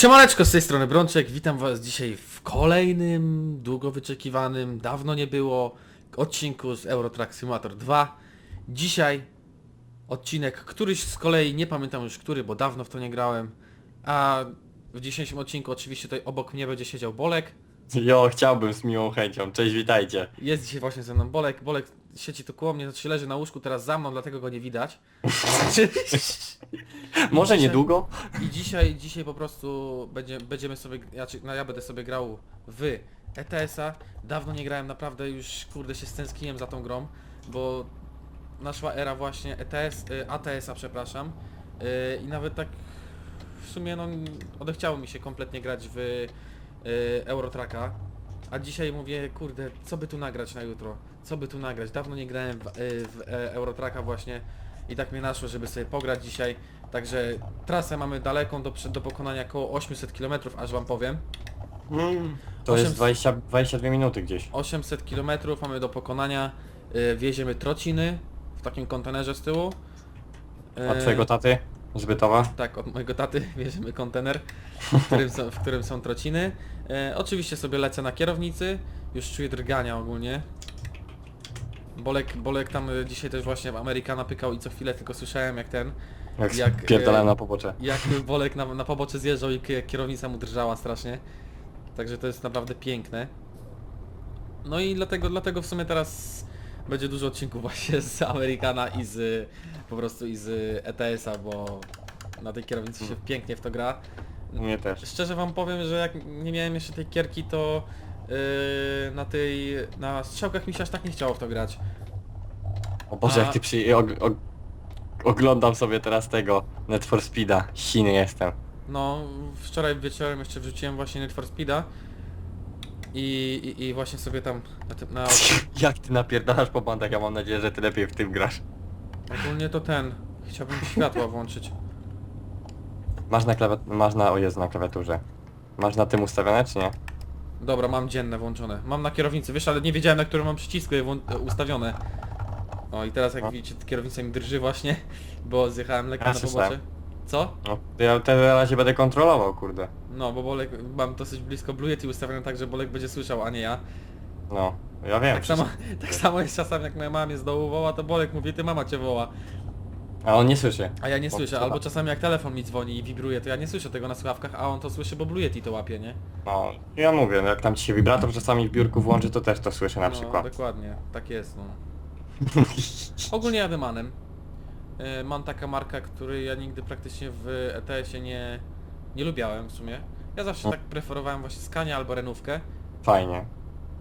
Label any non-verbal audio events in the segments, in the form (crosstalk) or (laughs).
Siemaneczko, z tej strony Brączek, witam was dzisiaj w kolejnym, długo wyczekiwanym, dawno nie było, odcinku z Eurotrack Simulator 2. Dzisiaj odcinek, któryś z kolei, nie pamiętam już który, bo dawno w to nie grałem, a w dzisiejszym odcinku oczywiście tutaj obok mnie będzie siedział Bolek. Jo, chciałbym z miłą chęcią. Cześć, witajcie. Jest dzisiaj właśnie ze mną Bolek. Bolek siedzi tu koło mnie, znaczy leży na łóżku teraz za mną, dlatego go nie widać. (laughs) Może dzisiaj- niedługo? I dzisiaj, dzisiaj po prostu będzie, będziemy sobie, ja, czy- no ja będę sobie grał w ETS-a. Dawno nie grałem, naprawdę już kurde się stęskniłem za tą grą, bo naszła era właśnie ETS, y, ATS-a przepraszam. Y, I nawet tak w sumie no odechciało mi się kompletnie grać w y, Eurotracka. A dzisiaj mówię, kurde, co by tu nagrać na jutro? Co by tu nagrać? Dawno nie grałem w, y, w e, Eurotracka właśnie i tak mnie naszło, żeby sobie pograć dzisiaj. Także trasę mamy daleką do, prze- do pokonania około 800 km, aż wam powiem. Mm, to Osiem- jest 20, 22 minuty gdzieś. 800 km mamy do pokonania. Y, wieziemy trociny w takim kontenerze z tyłu. Od Y, twojego taty? Z Bytowa? Tak, od mojego taty (laughs) bierzemy kontener, w którym są, w którym są trociny. E, oczywiście sobie lecę na kierownicy, już czuję drgania ogólnie. Bolek, Bolek tam e, dzisiaj też właśnie w Amerykana pykał i co chwilę tylko słyszałem jak ten, Jak, Jak, e, na pobocze. jak Bolek na, na pobocze zjeżdżał i ki- kierownica mu drżała strasznie. Także to jest naprawdę piękne. No i dlatego, dlatego w sumie teraz będzie dużo odcinków właśnie z Amerykana i z po prostu i z ETS-a, bo na tej kierownicy się pięknie w to gra. Mnie też. Szczerze wam powiem, że jak nie miałem jeszcze tej kierki, to yy, na tej na strzałkach mi się aż tak nie chciało w to grać. O Boże, jak ty przy... Og, og, oglądam sobie teraz tego Net for Speeda. Siny jestem. No, wczoraj wieczorem jeszcze wrzuciłem właśnie Need for Speeda i, i, i właśnie sobie tam na, tym- na (laughs) jak ty napierdalasz po bandach, ja mam nadzieję, że ty lepiej w tym grasz. ogólnie to ten. Chciałbym światła włączyć. Masz na klawet... Masz na... O Jezu, na klawiaturze. Masz na tym ustawione, czy nie? Dobra, mam dzienne włączone. Mam na kierownicy, wiesz, ale nie wiedziałem na którym mam przycisku je włą- ustawione. O i teraz jak No. widzicie, kierownica mi drży właśnie, bo zjechałem lekko Ja na słyszałem. pobocze. Co? No, to ja te na razie będę kontrolował, kurde. No, bo Bolek, mam dosyć blisko Blue Yeti ustawione tak, że Bolek będzie słyszał, a nie ja. No, ja wiem. Tak samo, tak samo jest czasami jak moja mama mnie z dołu woła, to Bolek mówi, ty mama cię woła. A on nie słyszy. A ja nie Bo słyszę, trzeba. albo czasami jak telefon mi dzwoni i wibruje, to ja nie słyszę tego na słuchawkach, a on to słyszy, bo Blue Yeti to łapie, nie? No, ja mówię, no jak tam ci się wibrator czasami w biurku włączy, to też to słyszę na no, przykład. dokładnie, tak jest, no. (laughs) Ogólnie jadę manem. E, Man taka marka, której ja nigdy praktycznie w ETS-ie nie, nie lubiałem w sumie. Ja zawsze No. tak preferowałem właśnie Scania albo Renówkę Fajnie.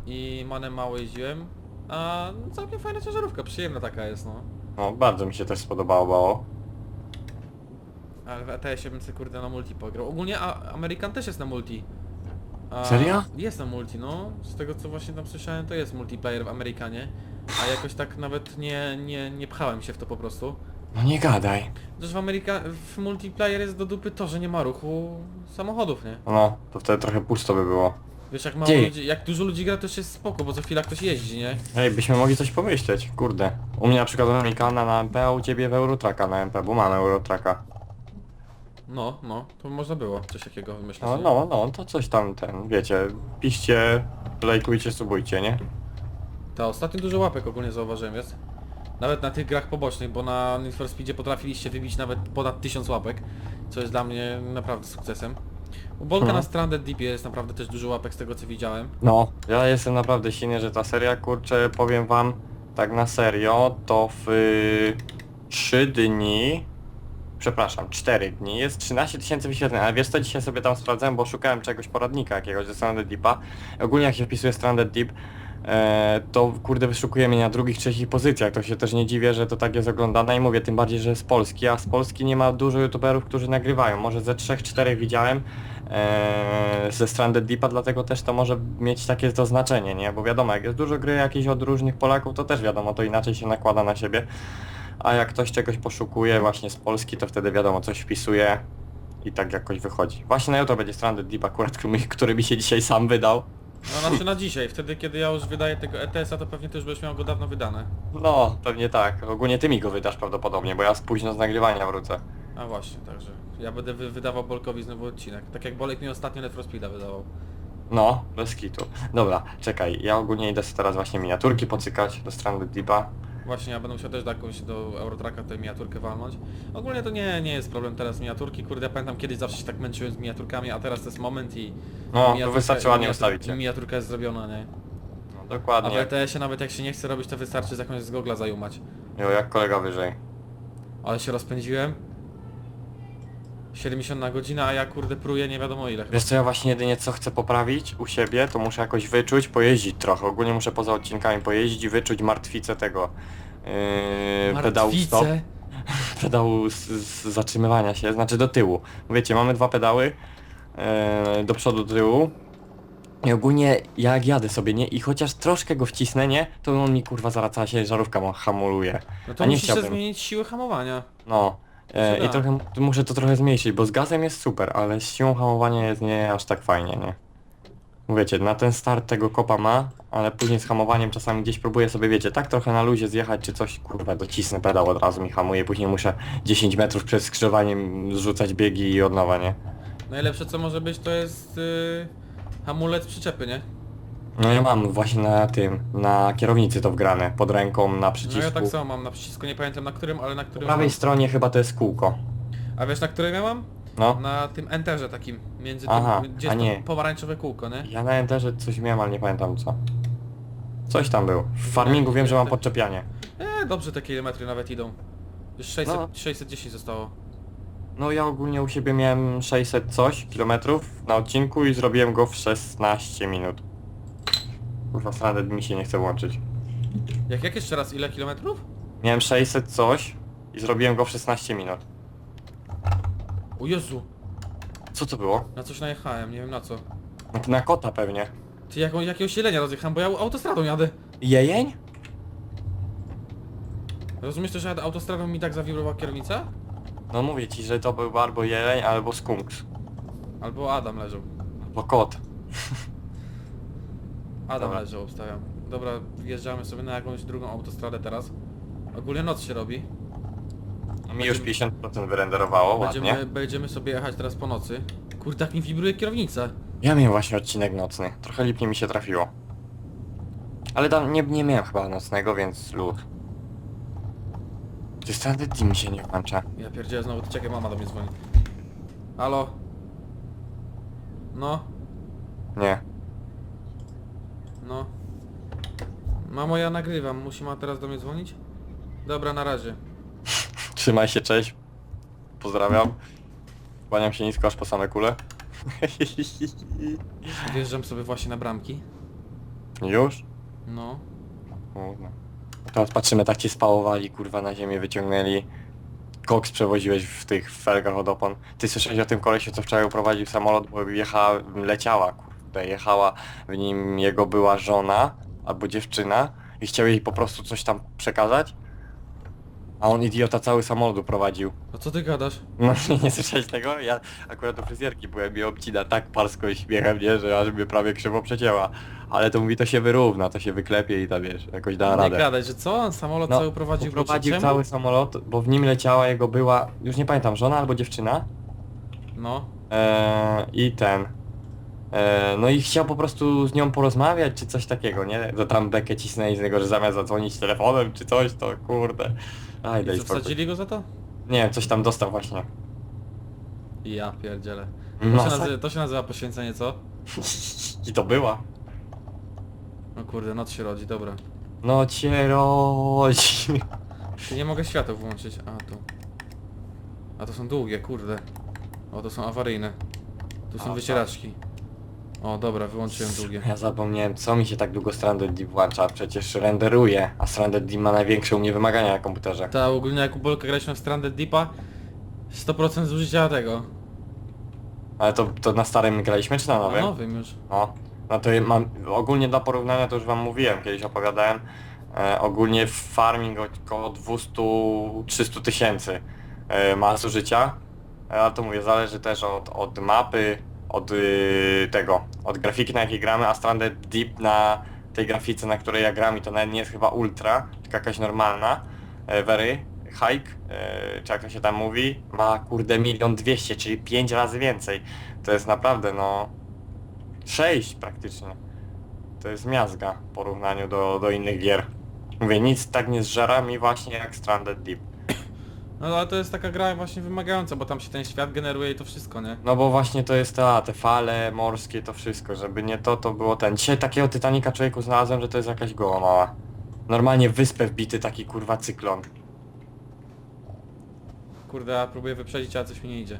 i manem mało jeździłem. A całkiem fajna ciężarówka, przyjemna taka jest, no. No, bardzo mi się też spodobało. Bo... Ale w ETS-ie bym sobie kurde na multi pograł. Ogólnie a, American też jest na multi. A, Serio? Jest na multi, no. Z tego co właśnie tam słyszałem, to jest multiplayer w Amerykanie. A jakoś tak nawet nie, nie, nie pchałem się w to po prostu. No nie gadaj. Też w Ameryka w multiplayer jest do dupy to, że nie ma ruchu samochodów, nie? No, to wtedy trochę pusto by było. Wiesz jak mało ludzi, jak dużo ludzi gra to już jest spoko, bo co chwila ktoś jeździ, nie? Ej, byśmy mogli coś pomyśleć, kurde. U mnie na przykład Amerikana na MP, a u ciebie w Eurotraka na MP, bo mamy Eurotraka. No, no, to można było coś takiego wymyślić. No, nie? no, no, to coś tam ten, wiecie, piszcie, lajkujcie, subujcie, nie? Ta ostatnio dużo łapek ogólnie zauważyłem, jest. Nawet na tych grach pobocznych, bo na Need for Speedzie potrafiliście wybić nawet ponad 1000 łapek, co jest dla mnie naprawdę sukcesem. U Bolka Mhm. na Stranded Deep jest naprawdę też dużo łapek z tego co widziałem. No, ja jestem naprawdę silny, że ta seria, kurczę, powiem wam, tak na serio, to w y, 3 dni, przepraszam, 4 dni, jest 13 tysięcy wyświetleń, ale wiesz co, dzisiaj sobie tam sprawdzałem, bo szukałem czegoś poradnika jakiegoś ze Stranded Deepa. Ogólnie jak się wpisuje Stranded Deep, e, to kurde wyszukuje mnie na drugich, trzecich pozycjach, to się też nie dziwię, że to tak jest oglądane i mówię, tym bardziej, że z Polski, a z Polski nie ma dużo youtuberów, którzy nagrywają, może ze 3-4 widziałem, e, ze Stranded Deepa, dlatego też to może mieć takie to znaczenie, nie? Bo wiadomo, jak jest dużo gry jakiejś od różnych Polaków, to też wiadomo, to inaczej się nakłada na siebie. A jak ktoś czegoś poszukuje właśnie z Polski, to wtedy wiadomo, coś wpisuje i tak jakoś wychodzi. Właśnie na jutro będzie Stranded Deep akurat, który który mi się dzisiaj sam wydał. No znaczy na dzisiaj, wtedy kiedy ja już wydaję tego ETS-a, to pewnie ty już będziesz miał go dawno wydane. No, pewnie tak. Ogólnie ty mi go wydasz prawdopodobnie, bo ja z późno z nagrywania wrócę. A właśnie, także ja będę wy wydawał Bolkowi znowu odcinek. Tak jak Bolek mi ostatnio Need for Speeda wydawał. No, bez kitu. Dobra, czekaj, ja ogólnie idę sobie teraz właśnie miniaturki pocykać do Stranded Deepa. Właśnie ja będę musiał też jakąś do Eurotracka tę miniaturkę walnąć. Ogólnie to nie, nie jest problem teraz miniaturki, kurde ja pamiętam kiedyś zawsze się tak męczyłem z miniaturkami, a teraz to jest moment i... No, miniaturka- to wystarczy ładnie miniatur- ustawić je. Miniaturka jest zrobiona, nie? No, A w dokładnie. LTS-ie nawet jak się nie chce robić to wystarczy z jakąś z gogla zajumać. Jo, jak kolega wyżej. Ale się rozpędziłem. 70 na godzinę, a ja kurde pruję nie wiadomo ile. Wiesz co, ja właśnie jedynie co chcę poprawić u siebie, to muszę jakoś wyczuć, pojeździć trochę. Ogólnie muszę poza odcinkami pojeździć i wyczuć martwicę tego yy, pedału stop, Martwice. (laughs) pedału z, z zatrzymywania się, znaczy do tyłu. Wiecie, mamy dwa pedały, yy, do przodu, do tyłu. I ogólnie jak jadę sobie, nie? I chociaż troszkę go wcisnę, nie? To on mi kurwa zaraz cała się żarówka hamuluje. No to A nie musisz chciałbym. zmienić siłę hamowania. No. E, I da. trochę muszę to trochę zmniejszyć, bo z gazem jest super, ale z siłą hamowania jest nie aż tak fajnie, nie? Wiecie, na ten start tego kopa ma, ale później z hamowaniem czasami gdzieś próbuję sobie, wiecie, tak trochę na luzie zjechać czy coś, kurwa, docisnę pedał od razu mi hamuje, później muszę 10 metrów przed skrzyżowaniem zrzucać biegi i od nowa, nie? Najlepsze co może być to jest yy, hamulec przyczepy, nie? No ja mam właśnie na tym, na kierownicy to wgrane, pod ręką, na No przycisku. ja tak samo mam na przycisku, nie pamiętam na którym, ale na Po którym prawej mam. stronie chyba to jest kółko. A wiesz na którym ja mam? No. Na tym enterze takim, między tym, Aha, gdzie a jest nie. to pomarańczowe kółko, nie? Ja na Enterze coś miałem, ale nie pamiętam co. Coś tam był. W farmingu wiem, że mam podczepianie. E, dobrze te kilometry nawet idą. Już 600, No. 610 zostało. No ja ogólnie u siebie miałem 600 coś kilometrów na odcinku i zrobiłem go w 16 minut. Kurwa, stranded mi się nie chce łączyć. Jak, jak jeszcze raz, ile kilometrów? Miałem 600 coś i zrobiłem go w 16 minut. O Jezu, Co to było? na coś najechałem, nie wiem na co. Na, na kota pewnie. Ty jaką, jakiegoś jelenia rozjechałem, bo ja autostradą jadę. Jejeń? Rozumiesz to, że jadę autostradą mi tak zawibrował kierownica? No mówię ci, że to był albo jeleń, albo skunks. Albo Adam leżał. Albo kot. Adam Dobra. leżał, obstawiam. Dobra, wjeżdżamy sobie na jakąś drugą autostradę teraz. Ogólnie noc się robi. Mi już 50% wyrenderowało, Będziemy, ładnie. będziemy sobie jechać teraz po nocy. Kurde, tak mi wibruje kierownica. Ja miałem właśnie odcinek nocny. Trochę lipnie mi się trafiło. Ale tam nie, nie miałem chyba nocnego, więc lód. Ty standard team się nie włącza. Ja pierdzielę znowu, to czekaj, mama do mnie dzwoni. Halo? No, Nie. No. Mamo, ja nagrywam, musi ma teraz do mnie dzwonić? Dobra, na razie. (laughs) Trzymaj się, cześć. Pozdrawiam. Kłaniam się nisko aż po same kule. (laughs) Wjeżdżam sobie właśnie na bramki. Już? No. Kurwa. Teraz patrzymy, tak cię spałowali, kurwa, na ziemię wyciągnęli. Koks przewoziłeś w tych felgach od opon. Ty słyszałeś o tym kolesiu, co wczoraj uprowadził samolot, bo jechała, leciała, kurde, jechała w nim jego była żona albo dziewczyna i chciał jej po prostu coś tam przekazać? A on idiota cały samolot uprowadził. A co ty gadasz? No (laughs) nie słyszałeś tego? Ja akurat do fryzjerki byłem i obcina tak parsko śmiechem, nie, że aż mnie prawie krzywo przecięła. Ale to mówi, to się wyrówna, to się wyklepie i tam wiesz, jakoś da nie radę. gadaj, że co? On samolot cały prowadził uprowadził Czemu? cały samolot, bo w nim leciała jego była, już nie pamiętam, żona albo dziewczyna. No. Eee, I ten. Eee, no i chciał po prostu z nią porozmawiać, czy coś takiego, nie? To tam bekę cisnęli z niego, że zamiast zadzwonić telefonem, czy coś, to kurde. Aj, daj co, spokój. wsadzili go za to? Nie wiem, coś tam dostał właśnie. Ja pierdzielę. To No, się, nazywa, to się nazywa poświęcenie, co? (laughs) I to była. No kurde, noc się rodzi, dobra. No cię rodzi. (laughs) Nie mogę światła włączyć. A tu. A to są długie, kurde. O, to są awaryjne. Tu są A, wycieraczki. O, dobra, wyłączyłem długie. Ja zapomniałem, co mi się tak długo Stranded Deep włącza, przecież renderuje, a Stranded Deep ma największe u mnie wymagania na komputerze. Ta ogólnie jak u Bolka graliśmy w Stranded Deepa 100% zużycia tego. Ale to, to na starym graliśmy czy na Na nowym? nowym już. No, no to mam, ogólnie dla porównania to już wam mówiłem, kiedyś opowiadałem, e, ogólnie farming około 200-300 tysięcy e, ma zużycia, e, ale to mówię, zależy też od, od mapy, od y, tego, od grafiki na jakiej gramy, a Stranded Deep na tej grafice, na której ja gram i to nawet nie jest chyba ultra, tylko jakaś normalna, e, very, hike, czy jak to się tam mówi, ma kurde milion dwieście, czyli 5 razy więcej. To jest naprawdę no 6 praktycznie. To jest miazga w porównaniu do, do innych gier. Mówię, nic tak nie zżera mi właśnie jak Stranded Deep. No ale to jest taka gra właśnie wymagająca, bo tam się ten świat generuje i to wszystko, nie? No bo właśnie to jest ta, te fale morskie, to wszystko, żeby nie to, to było ten. Dzisiaj takiego Titanica człowieku znalazłem, że to jest jakaś goła mała. Normalnie wyspę wbity taki kurwa cyklon. Kurde, ja próbuję wyprzedzić, ale coś mi nie idzie.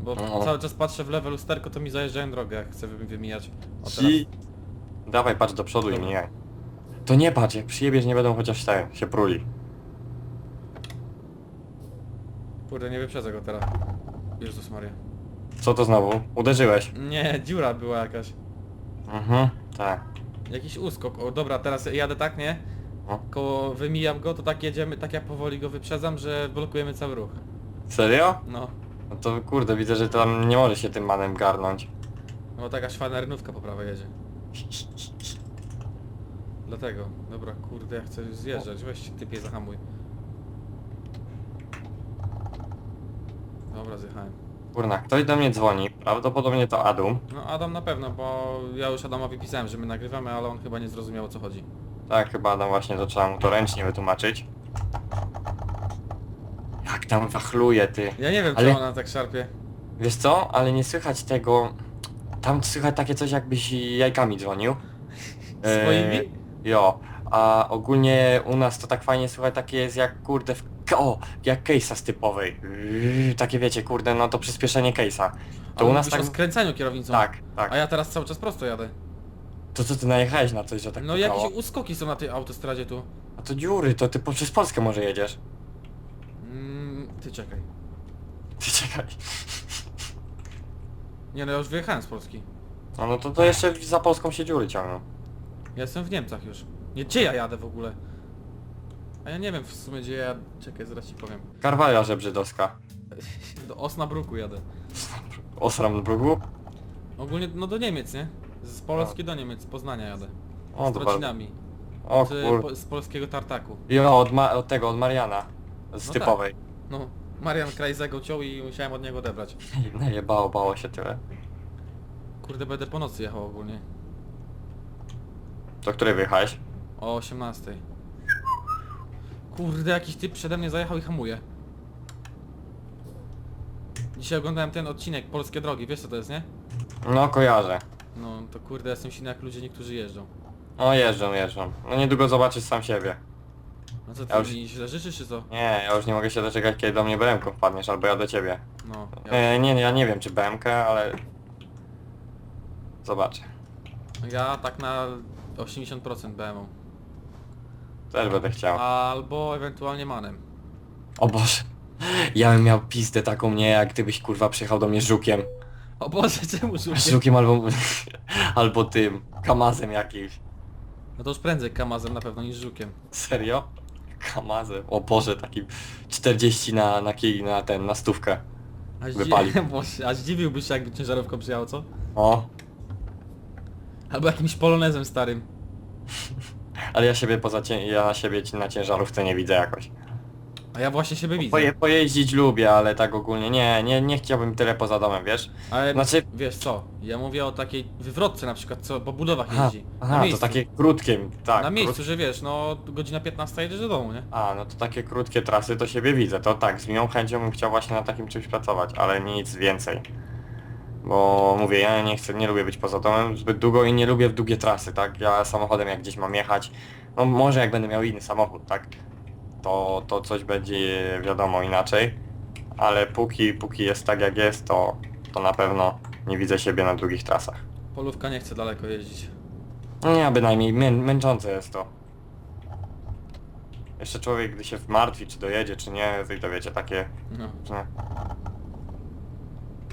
Bo No. cały czas patrzę w lewe lusterko, to mi zajeżdżają drogę, jak chcę wy- wymijać. O teraz. Ci... Dawaj, patrz do przodu i Dobra. mijaj. To nie patrz, jak przyjebiesz nie będą chociaż te, się pruli. Kurde, nie wyprzedzę go teraz. Jezus Maria. Co to znowu? Uderzyłeś? Nie, dziura była jakaś. Mhm, tak. Jakiś uskok. O dobra, teraz jadę tak, nie? No. Koło wymijam go, to tak jedziemy, tak ja powoli go wyprzedzam, że blokujemy cały ruch. Serio? No. No to kurde, widzę, że tam nie może się tym manem garnąć. No bo taka szwana rynówka po prawej jedzie. (laughs) Dlatego. Dobra, kurde, ja chcę zjeżdżać. Weź się typie zahamuj. Dobra, zjechałem. Kurna, ktoś do mnie dzwoni, prawdopodobnie to Adum. No Adam na pewno, bo ja już Adamowi pisałem, że my nagrywamy, ale on chyba nie zrozumiał o co chodzi. Tak, chyba Adam właśnie to trzeba mu to ręcznie wytłumaczyć. Jak tam wachluje ty. Ja nie wiem, Ale- czemu ona tak szarpie. Wiesz co, ale nie słychać tego... Tam słychać takie coś jakbyś jajkami dzwonił. (laughs) Swoimi? E, jo, a ogólnie u nas to tak fajnie słychać takie jest jak kurde w... O, jak case'a z typowej. Yy, Takie wiecie, kurde, no to przyspieszenie case'a. To u nas tak... o skręcaniu kierownicą. Tak, tak. A ja teraz cały czas prosto jadę. To co ty najechałeś na coś, że tak No pukało? jakieś uskoki są na tej autostradzie tu. A to dziury, to ty po- przez Polskę może jedziesz. Mm, ty czekaj. Ty czekaj. Nie no, ja już wyjechałem z Polski. No, no to, to jeszcze za Polską się dziury ciągną. Ja jestem w Niemcach już. Nie, gdzie ja jadę w ogóle? A ja nie wiem w sumie gdzie ja... Czekaj, zaraz ci powiem. Karwalia żebrzydowska. (laughs) Do Osnabruku jadę. Osram brugu? Ogólnie no do Niemiec, nie? Z Polski do Niemiec, z Poznania jadę. O, Z to Trocinami. O Z, kur... po, z polskiego tartaku. Jo, od, ma... od tego, od Mariana. Z No typowej. No, Marian Krajzego ciął i musiałem od niego odebrać. (laughs) Nie, bało, bało się tyle. Kurde, będę po nocy jechał ogólnie. Do której wyjechałeś? O 18. Kurde, jakiś typ przede mnie zajechał i hamuje. Dzisiaj oglądałem ten odcinek Polskie Drogi, wiesz co to jest, nie? No, kojarzę. No to kurde, jestem silny jak ludzie niektórzy jeżdżą. No, jeżdżą, jeżdżą. No, niedługo zobaczysz sam siebie. No co ty Ja już- mi źle życzysz czy co? Nie, ja już nie mogę się doczekać, kiedy do mnie BMK wpadniesz, albo ja do ciebie. No, ja, E, nie, nie, ja nie wiem, czy BMK, ale... Zobaczę. ja tak na 80% BMW. Też będę chciał. Albo ewentualnie manem. O Boże. Ja bym miał pizdę taką nie, jak gdybyś kurwa przyjechał do mnie żukiem. O Boże, czemu żółkie? Żukiem albo... (laughs) albo tym. Kamazem jakimś. No to już prędzej kamazem na pewno niż żukiem. Serio? Kamazem. O Boże, takim 40 na, na kij, na ten, na stówkę. A, zdi- Wypalił. (laughs) Boże, a zdziwiłbyś się jakby ciężarówką przyjechał, co? O, Albo jakimś polonezem starym. (laughs) ale ja siebie poza cię, ja siebie na ciężarówce nie widzę jakoś. A ja właśnie siebie widzę. Poje, pojeździć lubię, ale tak ogólnie nie, nie, nie chciałbym tyle poza domem, wiesz? Ale Znaczy- wiesz co, ja mówię o takiej wywrotce na przykład, co po budowach Aha, jeździ. na aha to miejscu. takie krótkie, tak. na miejscu, że wiesz, no godzina 15 jedziesz do domu, nie? A, no to takie krótkie trasy to siebie widzę, to tak, z miłą chęcią bym chciał właśnie na takim czymś pracować, ale nic więcej. Bo mówię, ja nie chcę, nie lubię być poza domem zbyt długo i nie lubię w długie trasy, tak? Ja samochodem jak gdzieś mam jechać, no może jak będę miał inny samochód, tak? To, to coś będzie wiadomo inaczej, ale póki, póki jest tak jak jest, to, to na pewno nie widzę siebie na długich trasach. Polówka nie chce daleko jeździć. No nie, bynajmniej mę męczące jest to. Jeszcze człowiek, gdy się martwi, czy dojedzie, czy nie, to wiecie, takie... No. że-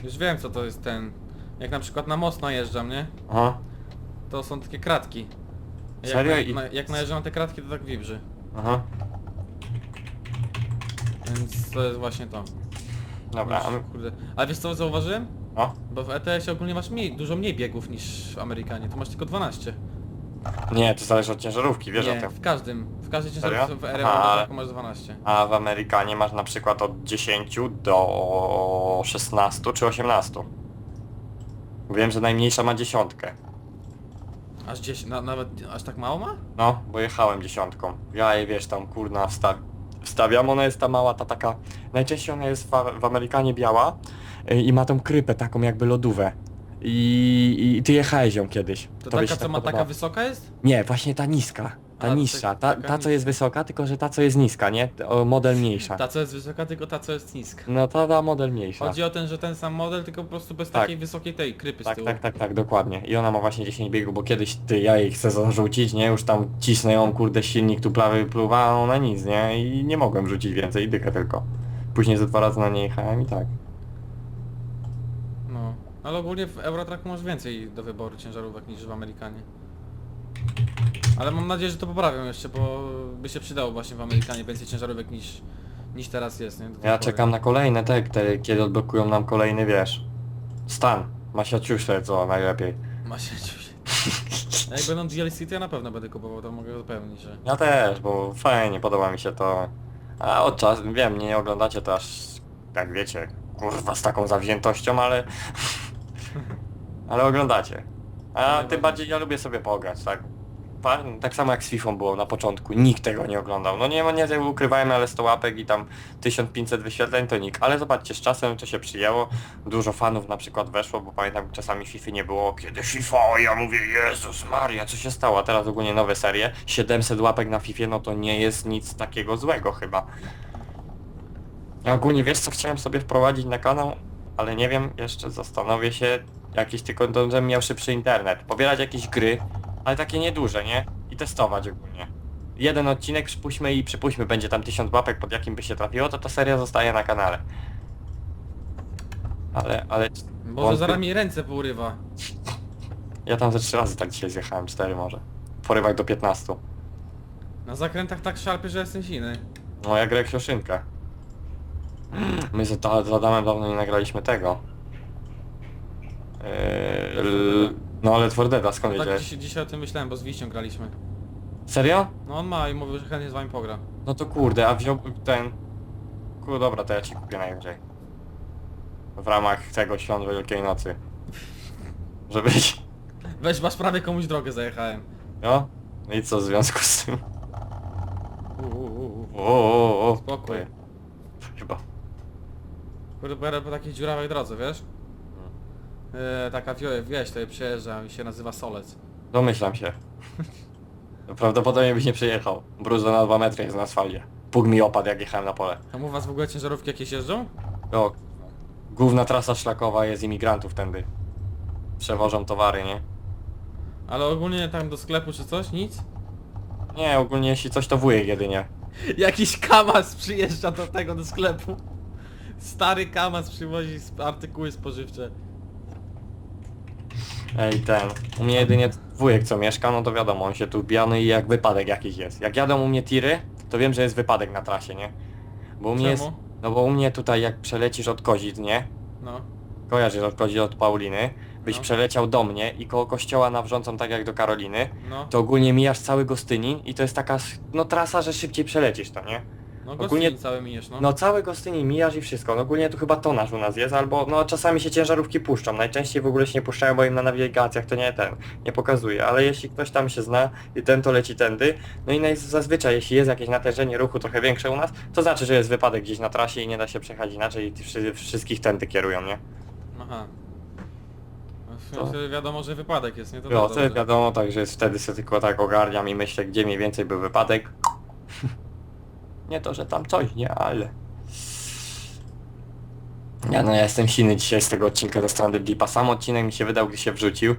Już wiem co to jest ten... Jak na przykład na most najeżdżam, nie? Aha, To są takie kratki. Jak, Serio? na, I- na, jak najeżdżam na te kratki to tak wibrzy. aha. Więc to jest właśnie to. Dobra, a my... Kurde. Ale wiesz co zauważyłem? No, Bo w ETS ogólnie masz mniej, dużo mniej biegów niż w Amerykanie, tu masz tylko 12. Nie, to zależy od ciężarówki, wiesz o Nie, tym. w każdym, w każdej Serio? ciężarówce w Aha, ale- masz 12. A w Amerykanie masz na przykład od 10 do 16 czy 18. Wiem, że najmniejsza ma dziesiątkę. Aż 10, na, nawet aż tak mało ma? No, bo jechałem dziesiątką. Ja jej wiesz tam kurna wsta wstawiam, ona jest ta mała, ta taka... Najczęściej ona jest w, w Amerykanie biała y, i ma tą krypę taką jakby lodówę. I, i ty jechałeś ją kiedyś. To Tobie taka się co ma taka wysoka jest? Nie, właśnie ta niska. Ta A, to niższa. tak- Ta, taka ta co jest wysoka, tylko że ta co jest niska, nie? O, model mniejsza. Ta co jest wysoka, tylko ta co jest niska. No ta, ta model mniejsza. Chodzi o ten, że ten sam model, tylko po prostu bez Tak. takiej wysokiej tej krypy z Tak, tyłu. tak, tak, tak, dokładnie. I ona ma właśnie 10 biegów, bo kiedyś ty, ja jej chcę zarzucić, nie? Już tam cisnę ją, kurde, silnik tu plawy pluwa, a ona nic, nie? I nie mogłem rzucić więcej, dykę tylko. Później ze dwa razy na nie jechałem i tak. Ale ogólnie w Eurotraku masz więcej do wyboru ciężarówek niż w Amerykanie. Ale mam nadzieję, że to poprawią jeszcze, bo by się przydało właśnie w Amerykanie więcej ciężarówek niż, niż teraz jest, nie? Ja czekam na kolejne te, te, kiedy odblokują nam kolejny, wiesz, stan. Masiaciusze, co najlepiej. Ma się ciuś. A jak będą DLC, to ja na pewno będę kupował, to mogę zapewnić, że... Ja też, bo fajnie, podoba mi się to. A od czasu, wiem, nie oglądacie to aż, jak wiecie, kurwa z taką zawziętością, ale... ale oglądacie. A tym bardziej ja lubię sobie pograć, tak? Pa- Tak samo jak z FIFA było na początku, nikt tego nie oglądał. No nie, nie ukrywajmy, ale 100 łapek i tam 1500 wyświetleń to nikt. Ale zobaczcie, z czasem to się przyjęło, dużo fanów na przykład weszło, bo pamiętam czasami FIFA nie było, kiedy FIFA, ja mówię, Jezus Maria, co się stało? A teraz ogólnie nowe serie, 700 łapek na FIFA, no to nie jest nic takiego złego chyba. Ja ogólnie wiesz co chciałem sobie wprowadzić na kanał, ale nie wiem, jeszcze zastanowię się, jakiś tylko to, żebym miał szybszy internet, pobierać jakieś gry, ale takie nieduże, nie? I testować ogólnie. Jeden odcinek przypuśćmy i przypuśćmy będzie tam 1000 łapek pod jakim by się trafiło, to ta seria zostaje na kanale. Ale, ale... Boże, wątpię. zaraz mi ręce pourywa. Ja tam ze trzy razy tak dzisiaj zjechałem, cztery może. Porywach do 15. Na zakrętach tak szarpie, że jestem siny. No jak grę Książynkę. My z, da- z Adamem dawno nie nagraliśmy tego. Eee, l- no ale Twordeda, skąd Tak wiedziałeś? dzisiaj, dzisiaj o tym myślałem, bo z Wiścią graliśmy. Serio? No on ma i mówił, że chętnie z wami pogra. No to kurde, a wziąłbym ten... Kurde, dobra, to ja ci kupię najwyżej. W ramach tego świąt Wielkiej Nocy. Żebyś... Weź, masz prawie komuś drogę zajechałem. No? No i co w związku z tym? U, u, u, u. O, o, o. Spokój. Chyba. Kurde, bo jadę po takiej dziurawej drodze, wiesz? E, taka wio- wieś tutaj przejeżdża i się nazywa Solec. Domyślam się. Prawdopodobnie byś nie przejechał. Bruzda na 2 metry jest na asfalcie. Puk mi opadł jak jechałem na pole. Tam u was w ogóle ciężarówki jakieś jeżdżą? No, główna trasa szlakowa jest imigrantów tędy. Przewożą towary, nie? Ale ogólnie tam do sklepu czy coś? Nic? Nie, ogólnie jeśli coś to wujek jedynie. (laughs) Jakiś kamas przyjeżdża do tego, do sklepu. Stary kamas przywozi sp- artykuły spożywcze. Ej, ten. U mnie jedynie wujek co mieszka, no to wiadomo, on się tu wbija, no i jak wypadek jakiś jest. Jak jadą u mnie tiry, to wiem, że jest wypadek na trasie, nie? Bo u mnie jest... Czemu? No bo u mnie tutaj jak przelecisz od Kozic, nie? No. Kojarzysz od Kozic od Pauliny, byś No. przeleciał do mnie i koło kościoła nawrzącą tak jak do Karoliny, No. to ogólnie mijasz cały Gostynin i to jest taka, no trasa, że szybciej przelecisz to, nie? No ogólnie- ogólnie cały mijesz, no. No cały Gostynin mijasz i wszystko, no ogólnie tu chyba tonaż u nas jest, albo no czasami się ciężarówki puszczą, najczęściej w ogóle się nie puszczają, bo im na nawigacjach to nie ten, nie pokazuje, ale jeśli ktoś tam się zna i ten to leci tędy, no i naj- zazwyczaj jeśli jest jakieś natężenie ruchu trochę większe u nas, to znaczy, że jest wypadek gdzieś na trasie i nie da się przejechać inaczej i wszy- wszystkich tędy kierują, nie? Aha. No, w To- wiadomo, że wypadek jest, nie? To No, dobrze. to wiadomo, także wtedy sobie tylko tak ogarniam i myślę, gdzie mniej więcej był wypadek. Nie to, że tam coś, nie, ale... Ja no ja jestem silny dzisiaj z tego odcinka do strony Deepa. Sam odcinek mi się wydał, gdy się wrzucił.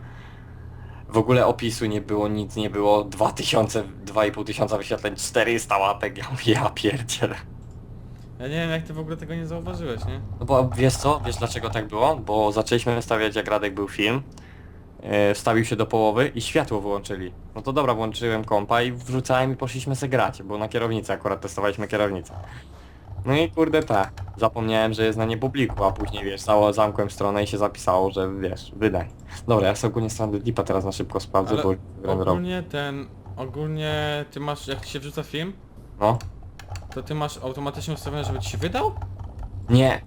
W ogóle opisu nie było, nic nie było. 2000, 2,5 tysiąca wyświetleń, 400 łapek. Ja (laughs) mówię, ja pierdzielę. Ja nie wiem jak ty w ogóle tego nie zauważyłeś, nie? No bo wiesz co? Wiesz dlaczego tak było? Bo zaczęliśmy stawiać jak Radek był film. E, wstawił się do połowy i światło wyłączyli. No to dobra, włączyłem kompa i wrzucałem i poszliśmy se grać, bo na kierownicę akurat testowaliśmy kierownicę. No i kurde tak. Zapomniałem, że jest na niepubliku, a później wiesz, cało zamkłem stronę i się zapisało, że wiesz, wydaj. Dobra, ja sobie ogólnie stronę Deepa teraz na szybko sprawdzę, Ale bo. Ogólnie ten... Ogólnie ty masz, jak ci się wrzuca film, No. to ty masz automatycznie ustawione, żeby ci się wydał? Nie.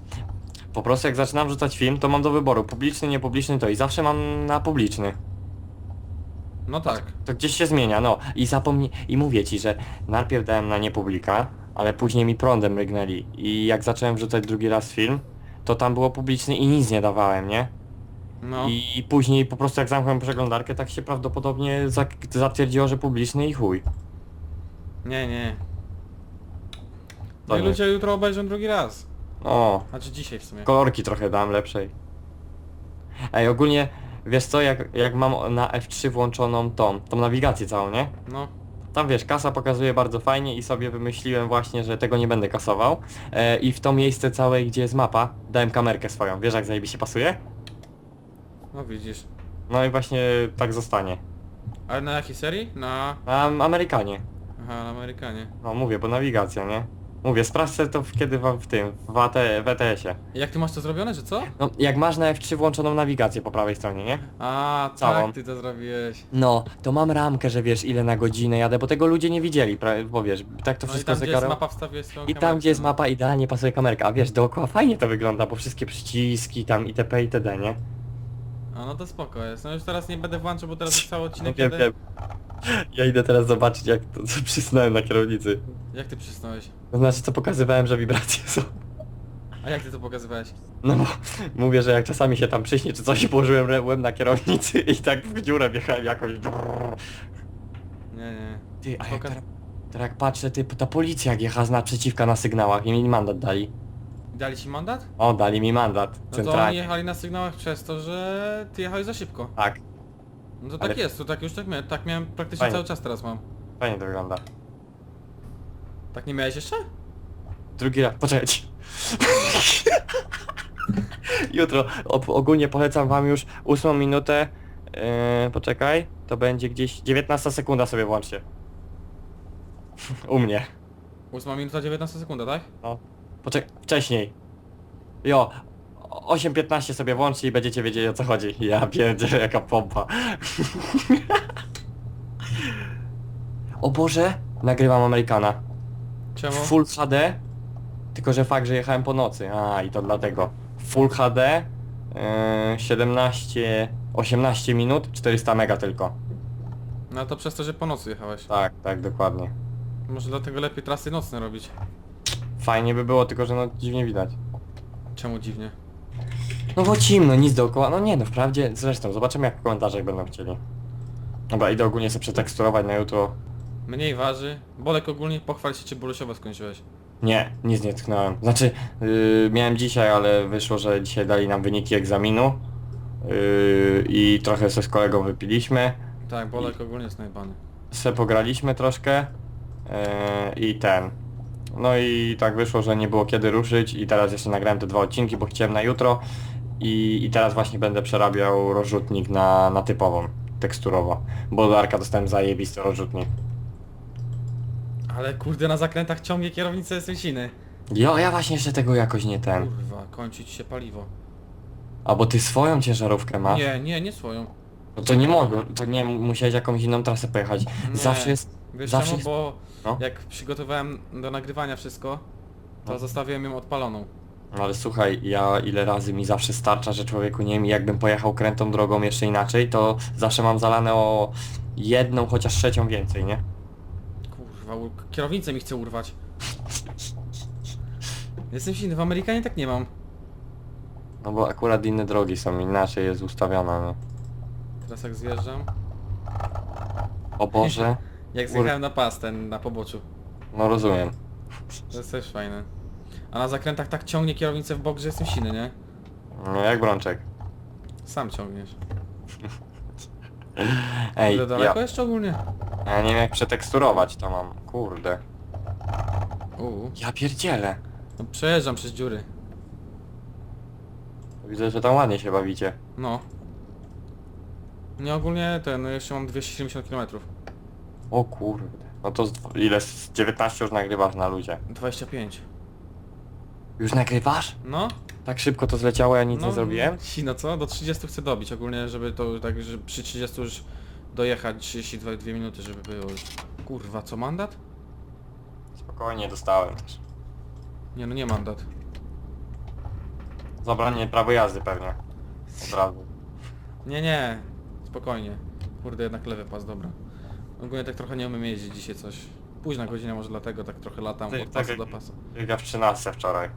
Po prostu jak zaczynam rzucać film, to mam do wyboru publiczny, niepubliczny to i zawsze mam na publiczny. No tak. To gdzieś się zmienia, no. I zapomnij, i mówię ci, że najpierw dałem na niepublika, ale później mi prądem rygnęli. I jak zacząłem wrzucać drugi raz film, to tam było publiczny i nic nie dawałem, nie? No. I, I później po prostu jak zamknąłem przeglądarkę, tak się prawdopodobnie zak- zatwierdziło, że publiczny i chuj. Nie, nie. No i ludzie jutro obejrzą drugi raz. O, Znaczy dzisiaj w sumie. kolorki trochę dam lepszej. Ej, ogólnie, wiesz co, jak, jak mam na F3 włączoną tą, tą nawigację całą, nie? No. Tam wiesz, kasa pokazuje bardzo fajnie i sobie wymyśliłem właśnie, że tego nie będę kasował. E, I w to miejsce całe, gdzie jest mapa, dałem kamerkę swoją. Wiesz jak zajebiście pasuje? No widzisz. No i właśnie tak zostanie. Ale na jakiej serii? Na... A Amerykanie. Aha, na Amerykanie. No mówię, bo nawigacja, nie? Mówię, sprawdź sobie to w, kiedy wam w tym, w, AT, w ETS-ie. Jak ty masz to zrobione, że co? No, jak masz na F3 włączoną nawigację po prawej stronie, nie? A, Całą. tak ty to zrobiłeś. No, to mam ramkę, że wiesz ile na godzinę jadę, bo tego ludzie nie widzieli, pra- bo wiesz, tak to No i wszystko tam gdzie jest zegarem. mapa wstawiłeś swoją I tam kamerkę, gdzie jest no. mapa idealnie pasuje kamerka, a wiesz, dookoła fajnie to wygląda, bo wszystkie przyciski tam itp. itd. nie? A no to spoko jest. No już teraz nie będę włączał, bo teraz jest cały odcinek wiem, kiedy... wiem. Ja idę teraz zobaczyć jak to co (laughs) przysnąłem na kierownicy. Jak ty przysnąłeś? To znaczy co pokazywałem, że wibracje są. A jak ty to pokazywałeś? No bo mówię, że jak czasami się tam przyśnie czy coś i położyłem ręłem na kierownicy i tak w dziurę wjechałem jakoś. Nie, nie. Ty, a jak Pokaż- teraz, teraz jak patrzę, ty, ta policja jak jechała z naprzeciwka na sygnałach i mi mandat dali. Dali ci mandat? O, dali mi mandat. No to oni Centralnie. jechali na sygnałach przez to, że ty jechałeś za szybko. Tak, No to Ale- tak jest, to tak już tak miałem, tak miałem praktycznie Fajnie. cały czas teraz mam. fajnie to wygląda. Tak nie miałeś jeszcze? Drugi raz, poczekajcie. (laughs) Jutro op- ogólnie polecam wam już ósmą minutę. Yy, poczekaj, to będzie gdzieś 19 sekunda sobie włączcie. (laughs) U mnie. 8 minuta 19 sekunda, tak? No. Poczekaj, wcześniej. Jo, 8.15 sobie włączcie i będziecie wiedzieli o co chodzi. Ja pierdzielę jaka pompa. (laughs) o Boże, nagrywam Amerykana. Czemu? Full HD, tylko że fakt, że jechałem po nocy. A i to dlatego. Full HD, yy, 17, 18 minut, 400 mega tylko. No to przez to, że po nocy jechałeś. Tak, tak, dokładnie. Może dlatego lepiej trasy nocne robić. Fajnie by było, tylko że no dziwnie widać. Czemu dziwnie? No bo ciemno, nic dookoła. No nie no, wprawdzie, zresztą, zobaczymy jak w komentarzach będą chcieli. Dobra, idę ogólnie sobie przeteksturować na jutro. Mniej waży. Bolek ogólnie pochwal się, czy bolusiowo skończyłeś. Nie, nic nie tknąłem. Znaczy, yy, miałem dzisiaj, ale wyszło, że dzisiaj dali nam wyniki egzaminu. Yy, I trochę se z kolegą wypiliśmy. Tak, Bolek ogólnie jest najbany. Se pograliśmy troszkę. Yy, I ten. No i tak wyszło, że nie było kiedy ruszyć i teraz jeszcze nagrałem te dwa odcinki, bo chciałem na jutro. I, i teraz właśnie będę przerabiał rozrzutnik na, na typową, teksturowo. Bo do Arka dostałem zajebisty rozrzutnik. Ale kurde, na zakrętach ciągnie kierownicę, jestem siny. Jo, ja właśnie jeszcze tego jakoś nie ten. Kurwa, kończy ci się paliwo. Albo ty swoją ciężarówkę masz? Nie, nie, nie swoją. No to nie mogę, to nie, musiałeś jakąś inną trasę pojechać. Nie. Zawsze jest... Wiesz Zawsze czemu? jest- Bo No. jak przygotowałem do nagrywania wszystko, to No. zostawiłem ją odpaloną. No ale słuchaj, ja ile razy mi zawsze starcza, że człowieku nie wiem, jakbym pojechał krętą drogą jeszcze inaczej, to zawsze mam zalane o jedną, chociaż trzecią więcej, nie? Kurwa, ur- kierownicę mi chce urwać. Jestem silny, w Amerykanie tak nie mam. No bo akurat inne drogi są, inaczej jest ustawiona, nie? Teraz jak zjeżdżam. O Boże, (laughs) Jak zjechałem na pas ten na poboczu. no rozumiem. To jest też fajne. A na zakrętach tak ciągnie kierownicę w bok, że jestem silny, nie? No jak Brączek. Sam ciągniesz. (laughs) Ej, Ile daleko ja, jeszcze ogólnie? ja nie wiem jak przeteksturować to mam, kurde. Uuu. Ja pierdzielę. No przejeżdżam przez dziury. Widzę, że tam ładnie się bawicie. No. Nie ogólnie ten, no jeszcze mam 270 km. O kurde. No to z, ile? Z 19 już nagrywasz na ludzie. 25. Już nagrywasz? No, Tak szybko to zleciało, ja nic no, nie zrobiłem? ci, No co? Do 30 chcę dobić, ogólnie żeby to tak, że przy 30 już dojechać 32 2 minuty, żeby było już... Kurwa, co mandat? Spokojnie, dostałem też. Nie no, nie mandat. Zabranie prawo jazdy pewnie. Od razu. Nie, nie, spokojnie. Kurde, jednak lewy pas, dobra. Ogólnie tak trochę nie umiem jeździć dzisiaj coś. Późna godzina może dlatego tak trochę latam Ty, od tak pasu do jak- pasu. Jak ja w 13 wczoraj.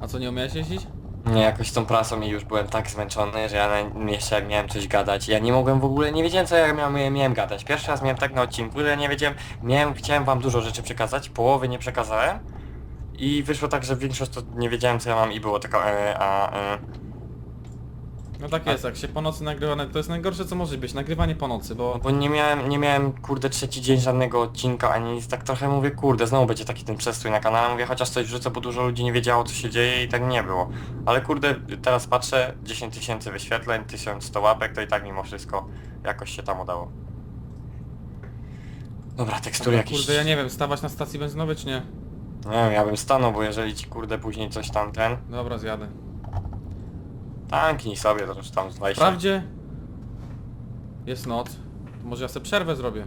A co, nie umiałeś jeździć? Nie, jakoś z tą prasą i już byłem tak zmęczony, że ja na, jeszcze jak miałem coś gadać, ja nie mogłem w ogóle, nie wiedziałem co ja miałem, miałem gadać. Pierwszy raz miałem tak na odcinku, że ja nie wiedziałem, miałem, chciałem wam dużo rzeczy przekazać, połowy nie przekazałem i wyszło tak, że większość to nie wiedziałem co ja mam i było tylko e, a e. No tak jest, jak się po nocy nagrywa, to jest najgorsze co może być, nagrywanie po nocy, bo... No bo nie miałem, nie miałem kurde trzeci dzień żadnego odcinka, ani nic, tak trochę mówię, kurde, znowu będzie taki ten przestój na kanale, mówię, chociaż coś wrzucę, bo dużo ludzi nie wiedziało co się dzieje i tak nie było. Ale kurde, teraz patrzę, 10 tysięcy wyświetleń, 1100 łapek, to i tak mimo wszystko jakoś się tam udało. Dobra, tekstury Dobra, jakieś... Kurde, ja nie wiem, stawać na stacji benzynowej czy nie? Nie wiem, ja bym stanął, bo jeżeli ci kurde później coś tam ten... Dobra, zjadę. Tanknij sobie, to już tam z 20... Wprawdzie jest noc, to może ja sobie przerwę zrobię.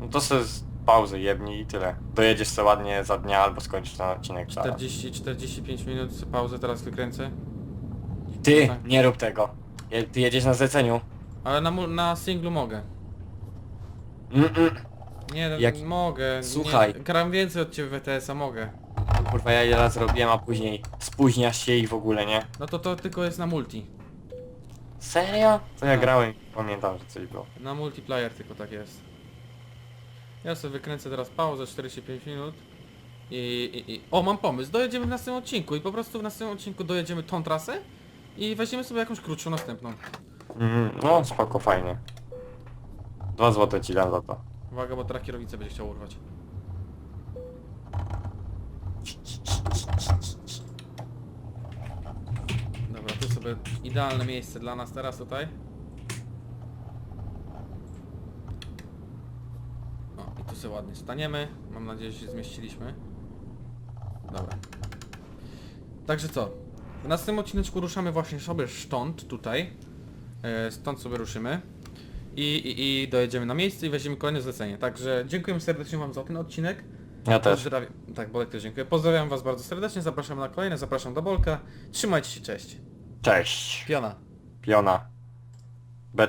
No to se z pauzy jebnij i tyle. Dojedziesz sobie ładnie za dnia albo skończysz ten odcinek zaraz. 40-45 minut, pauzę teraz wykręcę. Ty, Tak. nie rób tego. Je, ty jedziesz na zleceniu. Ale na, mu- na singlu mogę. Mm-mm. Nie, no, Jak- mogę. Słuchaj. Nie, gram więcej od ciebie w ETS-a, mogę. Kurwa, ja je raz robiłem, a później spóźniasz się i w ogóle nie. No to to tylko jest na multi. Serio? To ja Tak. grałem, pamiętam, że coś było. Na multiplayer tylko tak jest. Ja sobie wykręcę teraz pauzę 45 minut. I, i, i... O, mam pomysł. Dojedziemy w następnym odcinku i po prostu w następnym odcinku dojedziemy tą trasę i weźmiemy sobie jakąś krótszą następną. Mm, no, spoko, fajnie. Dwa złote ci dam za to. Uwaga, bo teraz kierownicę będzie chciał urwać. Dobra, tu sobie idealne miejsce dla nas teraz tutaj. O, i tu sobie ładnie staniemy. Mam nadzieję, że się zmieściliśmy. Dobra. Także co? W następnym odcineczku ruszamy właśnie sobie stąd, tutaj. E, stąd sobie ruszymy. I, i, I dojedziemy na miejsce i weźmiemy kolejne zlecenie. Także dziękuję serdecznie Wam za ten odcinek. Ja też. Pozdrawiam, tak, Bolek też dziękuję. Pozdrawiam Was bardzo serdecznie, zapraszam na kolejne, zapraszam do Bolka. Trzymajcie się, cześć. Cześć. Piona. Piona.